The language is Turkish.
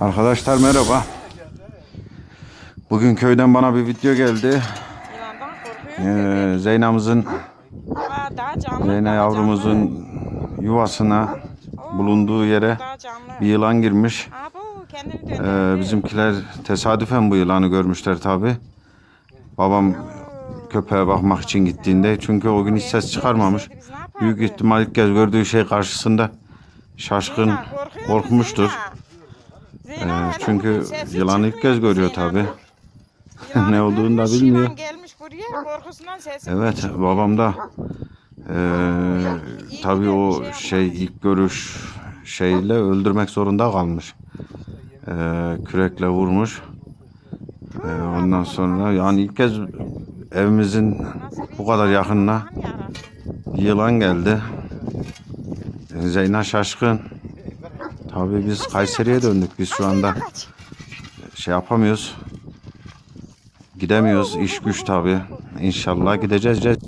Arkadaşlar merhaba. Bugün köyden bana bir video geldi. Ee, Zeyna'mızın. Zeyna yavrumuzun yuvasına bulunduğu yere bir yılan girmiş. Ee, bizimkiler tesadüfen bu yılanı görmüşler tabi. Babam köpeğe bakmak için gittiğinde çünkü o gün hiç ses çıkarmamış. Büyük ihtimal ilk kez gördüğü şey karşısında şaşkın korkmuştur. Zeyna. Zeyna, Ee, hele çünkü yılanı ilk kez görüyor tabi. Ne olduğunu da bilmiyor. Yılan gelmiş buraya korkusundan sesi Evet babam da eee tabii o şey ilk görüş şeyle öldürmek zorunda kalmış. Eee, kürekle vurmuş. Eee, ondan sonra yani ilk kez evimizin bu kadar yakınına yılan geldi. Zeyna şaşkın. Tabii biz Kayseri'ye döndük biz şu anda. Şey yapamıyoruz. Gidemiyoruz. iş güç tabii. İnşallah gideceğiz.